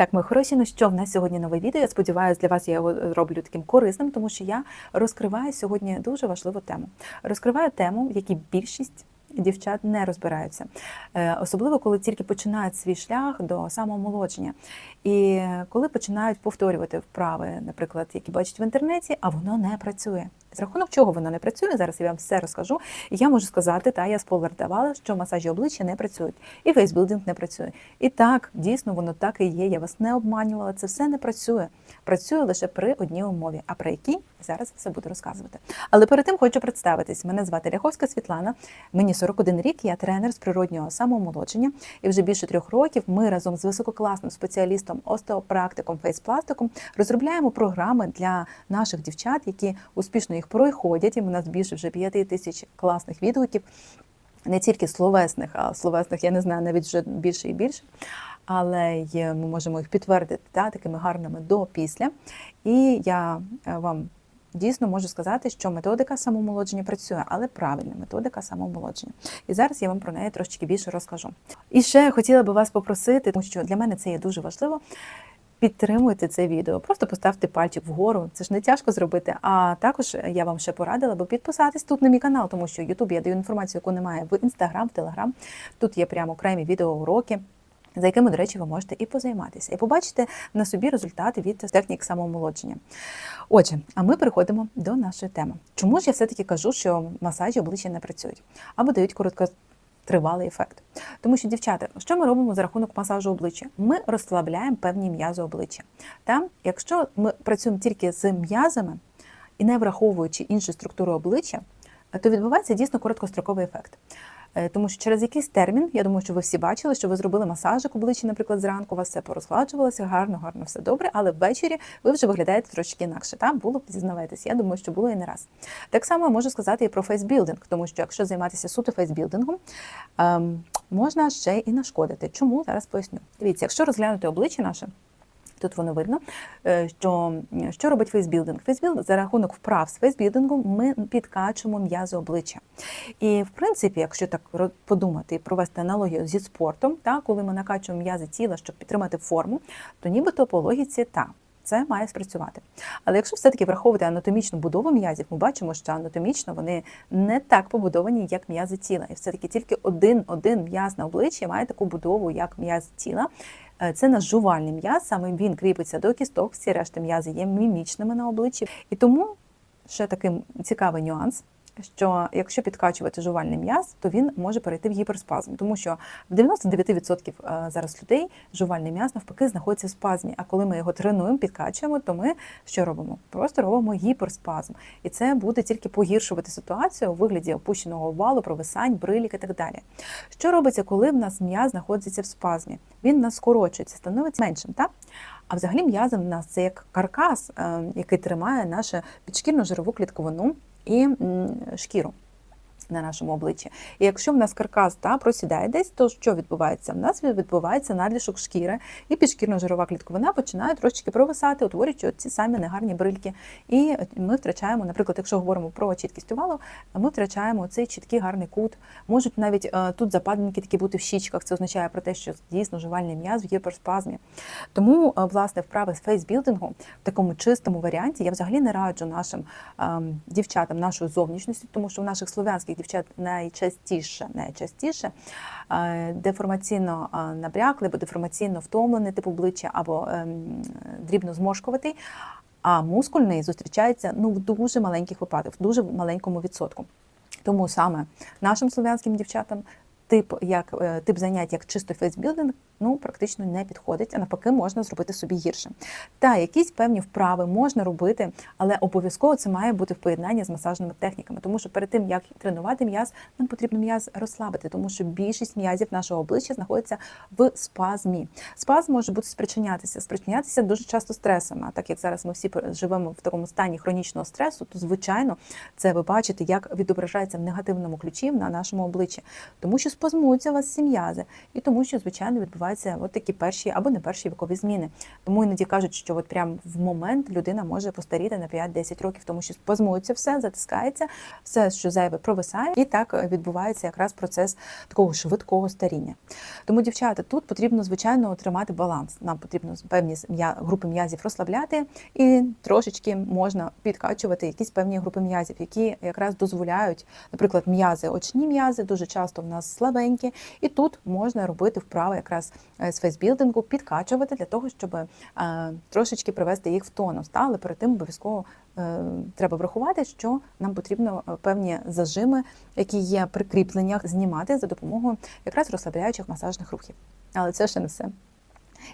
Так, ми хороші, ну що в нас сьогодні нове відео. Я сподіваюся, для вас я його роблю таким корисним, тому що я розкриваю сьогодні дуже важливу тему. Розкриваю тему, в якій більшість дівчат не розбираються, Е, особливо коли тільки починають свій шлях до самоомолодження. І коли починають повторювати вправи, наприклад, які бачать в інтернеті, а воно не працює. З рахунок чого воно не працює, зараз я вам все розкажу. Я можу сказати, та я спойлер давала, що масажі обличчя не працюють, і фейсбілдинг не працює. І так, дійсно, воно так і є. Я вас не обманювала. Це все не працює. Працює лише при одній умові. А при якій зараз все буду розказувати. Але перед тим хочу представитись. Мене звати Ляховська Світлана. Мені 41 рік. Я тренер з природнього самоомолодження. І вже більше трьох років ми разом з висококласним спеціалістом, остеопрактиком, фейспластиком розробляємо програми для наших дівчат, які успішно їх проходять. І у нас більше вже 5 тисяч класних відгуків. Не тільки словесних, а словесних я не знаю навіть вже більше і більше. Але й ми можемо їх підтвердити та, такими гарними до після. І я е, вам дійсно можу сказати, що методика самомолодження працює, але правильна методика самомолодження. І зараз я вам про неї трошечки більше розкажу. І ще хотіла би вас попросити, тому що для мене це є дуже важливо. Підтримуйте це відео, просто поставте пальчик вгору. Це ж не тяжко зробити. А також я вам ще порадила би підписатись тут на мій канал, тому що Ютуб я даю інформацію, яку немає в Інстаграм, в Телеграм. Тут є прямо окремі відеоуроки. За якими, до речі, ви можете і позайматися, і побачите на собі результати від технік самоомолодження. Отже, а ми переходимо до нашої теми. Чому ж я все-таки кажу, що масажі обличчя не працюють або дають короткотривалий ефект? Тому що, дівчата, що ми робимо за рахунок масажу обличчя? Ми розслабляємо певні м'язи обличчя. Та якщо ми працюємо тільки з м'язами і не враховуючи іншу структуру обличчя, то відбувається дійсно короткостроковий ефект. Е, Тому що через якийсь термін, я думаю, що ви всі бачили, що ви зробили масажик обличчя, наприклад, зранку, у вас все порозгладжувалося, гарно, гарно, все добре, але ввечері ви вже виглядаєте трошки інакше. Там було зізнавайтесь. Я думаю, що було і не раз. Так само я можу сказати і про фейсбілдинг, тому що якщо займатися суто фейсбілдингом, ем, можна ще і нашкодити. Чому зараз поясню? Дивіться, якщо розглянути обличчя наше. Тут воно видно, е, що, що робить фейсбілдинг. Фейсбілдинг за рахунок вправ з фейсбілдингу ми підкачуємо м'язи обличчя. І в принципі, якщо так подумати і провести аналогію зі спортом, та, коли ми накачуємо м'язи тіла, щоб підтримати форму, то нібито по логіці та. Це має спрацювати. Але якщо все-таки враховувати анатомічну будову м'язів, ми бачимо, що анатомічно вони не так побудовані, як м'язи тіла. І все-таки тільки один, один м'яз на обличчі має таку будову, як м'яз тіла. Е, Це наш жувальний м'яз, саме він кріпиться до кісток, всі решти м'язи є мімічними на обличчі. І тому ще такий цікавий нюанс. Що якщо підкачувати жувальний м'яз, то він може перейти в гіперспазм, тому що в 99% е, зараз людей жувальний м'яз навпаки знаходиться в спазмі. А коли ми його тренуємо, підкачуємо, то ми що робимо? Просто робимо гіперспазм, і це буде тільки погіршувати ситуацію у вигляді опущеного овалу, провисань, брилік і так далі. Що робиться, коли в нас м'яз знаходиться в спазмі? Він нас скорочується, становиться меншим, так? А взагалі м'язом в нас це як каркас, е, який тримає нашу підшкірну жирову клітковину і шкіру на нашому обличчі. І якщо в нас каркас та, просідає десь, то що відбувається? В нас відбувається надлишок шкіри, і підшкірно-жирова клітковина починає трошечки провисати, утворюючи ці самі негарні брильки. І ми втрачаємо, наприклад, якщо говоримо про чіткість овалу, ми втрачаємо цей чіткий гарний кут. Можуть навіть е, тут западинки такі бути в щічках. Це означає про те, що дійсно жувальний м'яз в гіперспазмі. Тому, е, власне, вправи з фейсбілдингу в такому чистому варіанті я взагалі не раджу нашим ем, дівчатам нашої зовнішності, тому що у наших слов'янських дівчат найчастіше, найчастіше е, деформаційно е, набрякли, або деформаційно втомлений тип обличчя, або ем, дрібно зморшкуватий. А мускульний зустрічається ну в дуже маленьких випадках, в дуже маленькому відсотку. Тому саме нашим слов'янським дівчатам тип як е, тип занять, як чисто фейсбілдинг, ну практично не підходить, а навпаки, можна зробити собі гірше. Та якісь певні вправи можна робити, але обов'язково це має бути в поєднанні з масажними техніками, тому що перед тим як тренувати м'яз, нам потрібно м'яз розслабити, тому що більшість м'язів нашого обличчя знаходиться в спазмі. Спазм може бути спричинятися, спричинятися дуже часто стресом. А так як зараз ми всі живемо в такому стані хронічного стресу, то звичайно це ви бачите, як відображається в негативному ключі на нашому обличчі, тому що спазмуються у вас всі м'язи, і тому, що звичайно відбуваються от такі перші або не перші вікові зміни. Тому іноді кажуть, що от прям в момент людина може постаріти на 5-10 років, тому що спазмується все, затискається, все, що зайве, провисає, і так відбувається якраз процес такого швидкого старіння. Тому, дівчата, тут потрібно звичайно тримати баланс. Нам потрібно певні групи м'язів розслабляти, і трошечки можна підкачувати якісь певні групи м'язів, які якраз дозволяють, наприклад, м'язи, очні м'язи дуже часто в нас слабенькі, і тут можна робити вправи якраз е, з фейсбілдингу, підкачувати для того, щоб е, трошечки привести їх в тонус. Та? Але перед тим обов'язково е, треба врахувати, що нам потрібно певні зажими, які є при кріпленнях, знімати за допомогою якраз розслабляючих масажних рухів. Але це ще не все.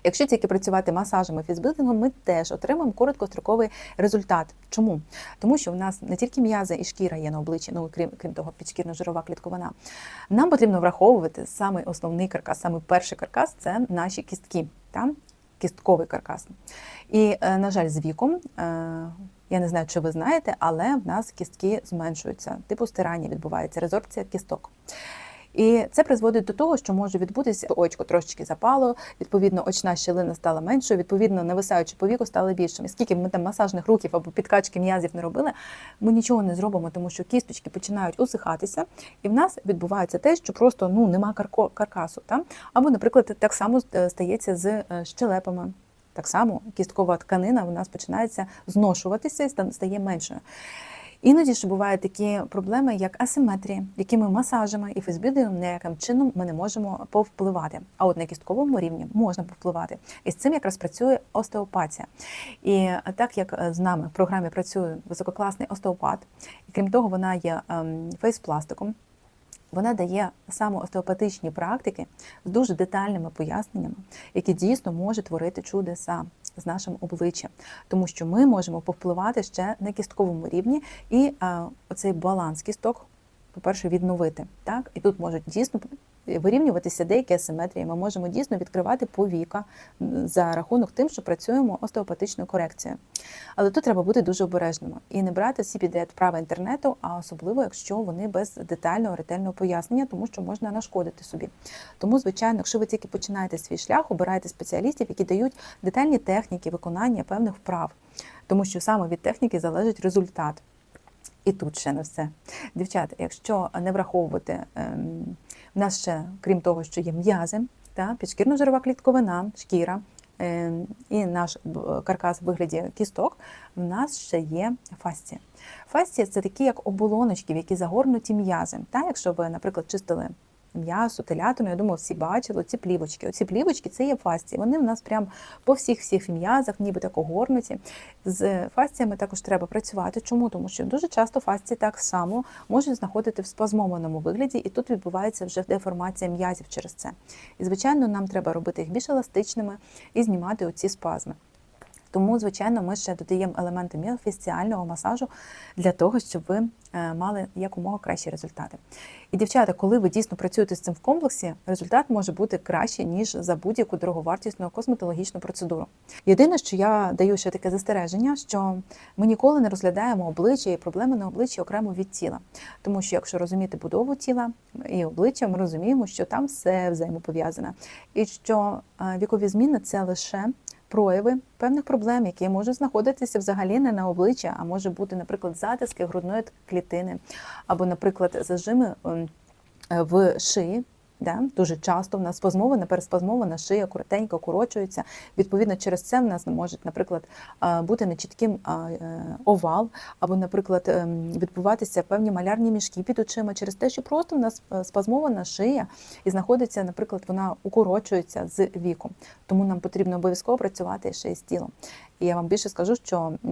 Якщо тільки працювати масажем і фізбилдингом, ми теж отримаємо короткостроковий результат. Чому? Тому що в нас не тільки м'язи і шкіра є на обличчі, ну крім крім того, підшкірно-жирова клітковина. Нам потрібно враховувати самий основний каркас, самий перший каркас це наші кістки, та? кістковий каркас. І, е, на жаль, з віком. е, Я не знаю, чи ви знаєте, але в нас кістки зменшуються, типу стирання відбувається, резорбція кісток. І це призводить до того, що може відбутися очко трошечки запало, відповідно, очна щелина стала меншою, відповідно, нависаючи по віку стали більшими. Скільки ми там масажних рухів або підкачки м'язів не робили, ми нічого не зробимо, тому що кісточки починають усихатися, і в нас відбувається те, що просто ну нема карко- каркасу. Та? Або, наприклад, так само е, стається з е, щелепами. Так само кісткова тканина у нас починається зношуватися і ста- стає меншою. Іноді ж бувають такі проблеми, як асиметрія, якими масажами і фейсбілдингом ніяким чином ми не можемо повпливати. А от на кістковому рівні можна повпливати. І з цим якраз працює остеопатія. І так як е, з нами в програмі працює висококласний остеопат, і крім того, вона є ем, фейспластиком. Вона дає саме остеопатичні практики з дуже детальними поясненнями, які дійсно можуть творити чудеса з нашим обличчям, тому що ми можемо повпливати ще на кістковому рівні і а, оцей баланс кісток, по-перше, відновити. Так? І тут можуть дійсно вирівнюватися деякі асиметрії. Ми можемо дійсно відкривати повіка за рахунок тим, що працюємо остеопатичною корекцією. Але тут треба бути дуже обережними і не брати всі підряд вправи інтернету, а особливо, якщо вони без детального ретельного пояснення, тому що можна нашкодити собі. Тому, звичайно, якщо ви тільки починаєте свій шлях, обирайте спеціалістів, які дають детальні техніки виконання певних вправ, тому що саме від техніки залежить результат. І тут ще не все. Дівчата, якщо не враховувати, ем, в нас ще, крім того, що є м'язи, підшкірно-жирова клітковина, шкіра ем, і наш каркас в вигляді кісток, в нас ще є фасція. Фасція це такі як оболоночки, в які загорнуті м'язи. Якщо ви, наприклад, чистили м'ясо, телятину, я думаю, всі бачили ці плівочки. Оці плівочки це є фасції. Вони в нас прям по всіх всіх м'язах, ніби так огорнуті. З фасціями також треба працювати. Чому? Тому що дуже часто фасції так само можуть знаходити в спазмованому вигляді, і тут відбувається вже деформація м'язів через це. І, звичайно, нам треба робити їх більш еластичними і знімати оці спазми. Тому, звичайно, ми ще додаємо елементи міофасціального масажу для того, щоб ви е, мали якомога кращі результати. І, дівчата, коли ви дійсно працюєте з цим в комплексі, результат може бути кращий, ніж за будь-яку дороговартісну косметологічну процедуру. Єдине, що я даю ще таке застереження, що ми ніколи не розглядаємо обличчя і проблеми на обличчі окремо від тіла. Тому що якщо розуміти будову тіла і обличчя, ми розуміємо, що там все взаємопов'язане. І що е, вікові зміни це лише прояви певних проблем, які можуть знаходитися взагалі не на обличчя, а може бути, наприклад, затиски грудної клітини, або, наприклад, зажими ем, е, в шиї. Да? Дуже часто в нас спазмована, переспазмована шия коротенько корочується. Відповідно, через це в нас може, наприклад, бути нечітким е, овал, або, наприклад, ем, відбуватися певні малярні мішки під очима через те, що просто в нас е, спазмована шия і знаходиться, наприклад, вона укорочується з віком. Тому нам потрібно обов'язково працювати ще й з тілом. І я вам більше скажу, що е,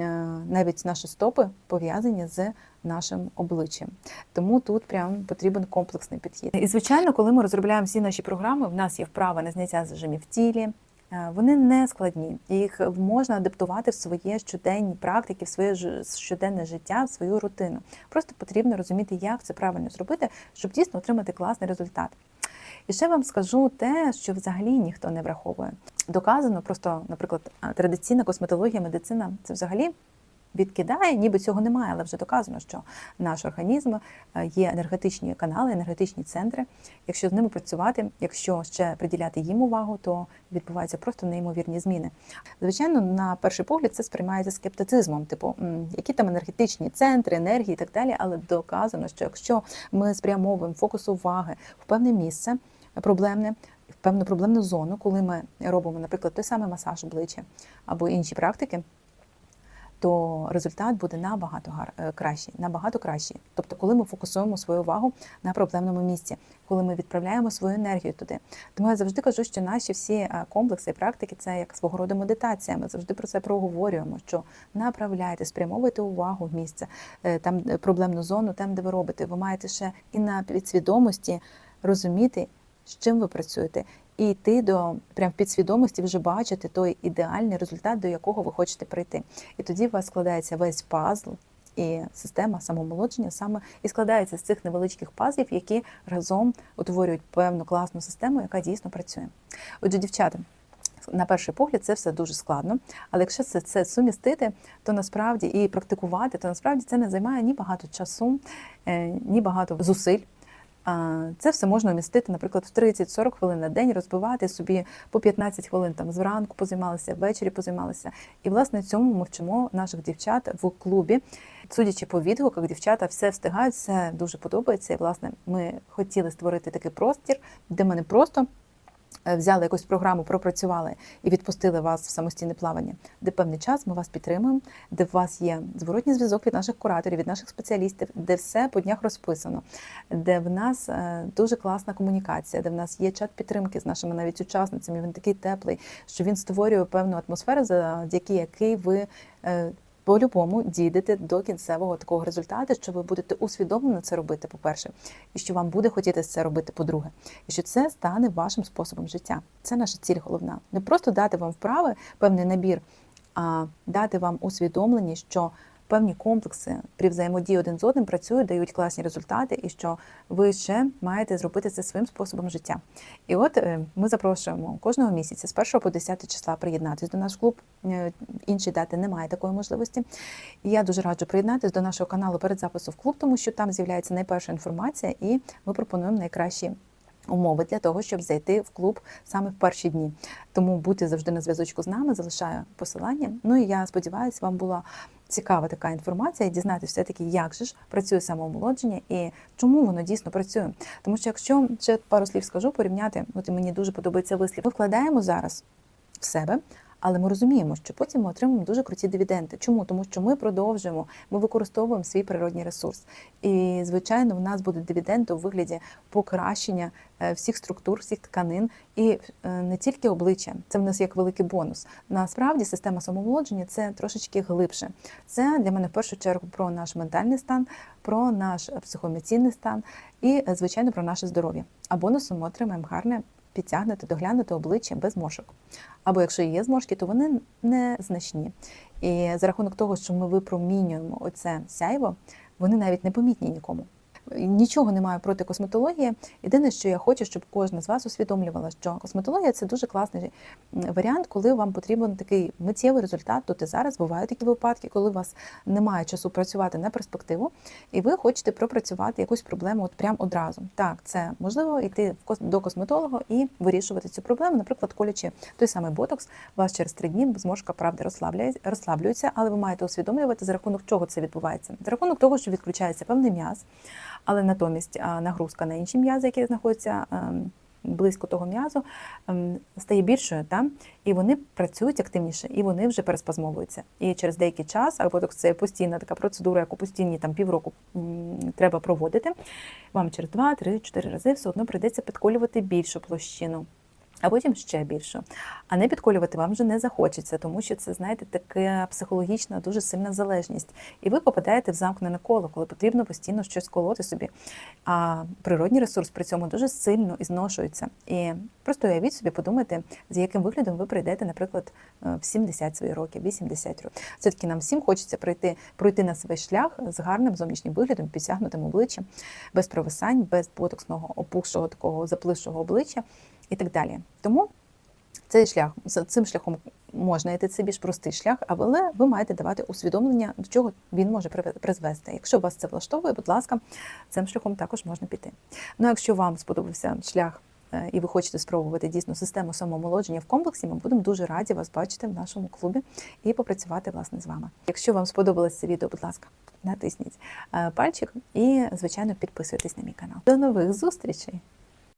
навіть наші стопи пов'язані з нашим обличчям. Тому тут прям потрібен комплексний підхід. І звичайно, коли ми розробляємо всі наші програми, в нас є вправа на зняття зажимів в тілі. Е, Вони не складні, їх можна адаптувати в своє щоденні практики, в своє щоденне життя, в свою рутину. Просто потрібно розуміти, як це правильно зробити, щоб дійсно отримати класний результат. І ще вам скажу те, що взагалі ніхто не враховує. Доказано, просто, наприклад, традиційна косметологія, медицина це взагалі відкидає, ніби цього немає, але вже доказано, що наш організм е, є енергетичні канали, енергетичні центри. Якщо з ними працювати, якщо ще приділяти їм увагу, то відбуваються просто неймовірні зміни. Звичайно, на перший погляд це сприймається скептицизмом, типу, які там енергетичні центри, енергії і так далі. Але доказано, що якщо ми спрямовуємо фокус уваги в певне місце проблемне, в певну проблемну зону, коли ми робимо, наприклад, той самий масаж обличчя або інші практики, то результат буде набагато гар- е, кращий, набагато кращий. Тобто, коли ми фокусуємо свою увагу на проблемному місці, коли ми відправляємо свою енергію туди. Тому я завжди кажу, що наші всі е, комплекси і практики це як свого роду медитація. Ми завжди про це проговорюємо. Що направляйте, спрямовуйте увагу в місце, е, там проблемну зону, там де ви робите. Ви маєте ще і на підсвідомості розуміти, з чим ви працюєте, і йти до прям підсвідомості вже бачити той ідеальний результат, до якого ви хочете прийти. І тоді у вас складається весь пазл. І система самомолодження саме і складається з цих невеличких пазлів, які разом утворюють певну класну систему, яка дійсно працює. Отже, дівчата, на перший погляд, це все дуже складно, але якщо це, це сумістити, то насправді і практикувати, то насправді це не займає ні багато часу, е, ні багато зусиль. Це все можна вмістити, наприклад, в 30-40 хвилин на день, розбивати собі по 15 хвилин там зранку позаймалися, ввечері позаймалися. І власне цьому ми вчимо наших дівчат в клубі. Судячи по відгуках, дівчата все встигають, все дуже подобається. І власне ми хотіли створити такий простір, де ми не просто взяли якусь програму, пропрацювали і відпустили вас в самостійне плавання, де певний час ми вас підтримуємо, де у вас є зворотній зв'язок від наших кураторів, від наших спеціалістів, де все по днях розписано, де в нас е, дуже класна комунікація, де в нас є чат підтримки з нашими навіть учасницями. Він такий теплий, що він створює певну атмосферу, завдяки якій ви. По-любому дійдете до кінцевого такого результату, що ви будете усвідомлено це робити, по-перше, і що вам буде хотітися це робити, по-друге, і що це стане вашим способом життя. Це наша ціль головна. Не просто дати вам вправи, певний набір, а дати вам усвідомлення, що певні комплекси при взаємодії один з одним працюють, дають класні результати, і що ви ще маєте зробити це своїм способом життя. І от е, ми запрошуємо кожного місяця з 1 по 10 числа приєднатись до наш клуб. Е, Інші дати немає такої можливості. І я дуже раджу приєднатись до нашого каналу перед записом в клуб, тому що там з'являється найперша інформація, і ми пропонуємо найкращі. Умови для того, щоб зайти в клуб саме в перші дні. Тому будьте завжди на зв'язочку з нами, залишаю посилання. Ну і я сподіваюся, вам була цікава така інформація і дізнатися все-таки, як же ж працює самоомолодження і чому воно дійсно працює. Тому що якщо ще пару слів скажу, порівняти, от мені дуже подобається вислів, ми вкладаємо зараз в себе. Але ми розуміємо, що потім ми отримуємо дуже круті дивіденди. Чому? Тому що ми продовжуємо, ми використовуємо свій природній ресурс. І, звичайно, в нас будуть дивіденди у вигляді покращення е, всіх структур, всіх тканин і е, не тільки обличчя. Це в нас як великий бонус. Насправді система самоволодження це трошечки глибше. Це для мене в першу чергу про наш ментальний стан, про наш психоемоційний стан і, е, звичайно, про наше здоров'я. А бонусом ми отримаємо гарне підтягнути, доглянути обличчя без мошок. Або якщо є зморшки, то вони незначні. І за рахунок того, що ми випромінюємо оце сяйво, вони навіть не помітні нікому. Нічого не маю проти косметології. Єдине, що я хочу, щоб кожна з вас усвідомлювала, що косметологія це дуже класний варіант, коли вам потрібен такий миттєвий результат. Тут і зараз бувають такі випадки, коли у вас немає часу працювати на перспективу, і ви хочете пропрацювати якусь проблему от прямо одразу. Так, це можливо йти до косметолога і вирішувати цю проблему. Наприклад, колячи той самий ботокс, у вас через три дні зморшка правда розслаблюється, але ви маєте усвідомлювати, за рахунок чого це відбувається. За рахунок того, що відключається певний м'яз але натомість нагрузка на інші м'язи, які знаходяться близько того м'язу, стає більшою, та? і вони працюють активніше, і вони вже переспазмовуються. І через деякий час, або це постійна така процедура, яку постійні там півроку треба проводити. Вам через 2, 3, 4 рази все одно прийдеться підколювати більшу площину а потім ще більше. А не підколювати вам вже не захочеться, тому що це, знаєте, така психологічна, дуже сильна залежність. І ви попадаєте в замкнене коло, коли потрібно постійно щось колоти собі. А природній ресурс при цьому дуже сильно ізношується. І просто уявіть собі, подумайте, з яким виглядом ви прийдете, наприклад, е, в 70 свої років, 80 років. Все-таки нам всім хочеться пройти, пройти на свій шлях з гарним зовнішнім виглядом, підтягнутим обличчям, без провисань, без ботоксного опухшого такого заплившого обличчя і так далі. Тому цей шлях, цим шляхом можна йти це більш простий шлях, але ви маєте давати усвідомлення, до чого він може призвести. Якщо вас це влаштовує, будь ласка, цим шляхом також можна піти. Ну, якщо вам сподобався шлях. е, І ви хочете спробувати дійсно систему самоомолодження в комплексі, ми будемо дуже раді вас бачити в нашому клубі і попрацювати власне з вами. Якщо вам сподобалось це відео, будь ласка, натисніть е, пальчик і, звичайно, підписуйтесь на мій канал. До нових зустрічей!